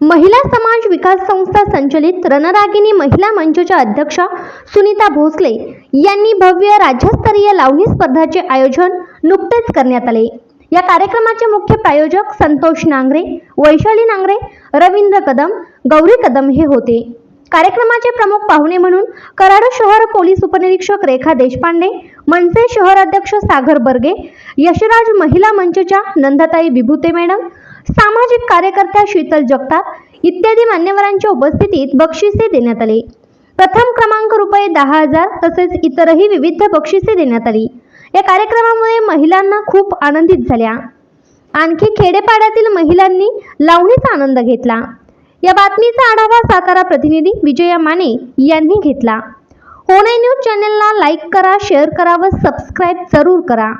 महिला समाज विकास संस्था संचलित रणरागिनी महिला मंचच्या अध्यक्षा सुनीता भोसले यांनी भव्य राज्यस्तरीय लावणी स्पर्धाचे आयोजन नुकतेच करण्यात आले. या कार्यक्रमाचे मुख्य प्रायोजक संतोष नांगरे वैशाली नांगरे रवींद्र कदम गौरी कदम हे होते. कार्यक्रमाचे प्रमुख पाहुणे म्हणून कराड शहर पोलीस उपनिरीक्षक रेखा देशपांडे मनसे शहर अध्यक्ष सागर बर्गे यशराज महिला मंचच्या नंदाताई विभूते मॅडम सामाजिक कार्यकर्त्या शीतल जगताप इत्यादी मान्यवरांच्या उपस्थितीत बक्षिसे देण्यात आली. प्रथम क्रमांक रुपये दहा हजार तसेच इतरही विविध बक्षिसे देण्यात आली. या कार्यक्रमामुळे महिलांना खूप आनंदित झाल्या. आणखी खेडेपाड्यातील महिलांनी लावणीचा आनंद घेतला. या बातमीचा आढावा सातारा प्रतिनिधी विजया माने यांनी घेतला. होणे न्यूज चॅनलला लाईक करा शेअर करा व सबस्क्राईब जरूर करा.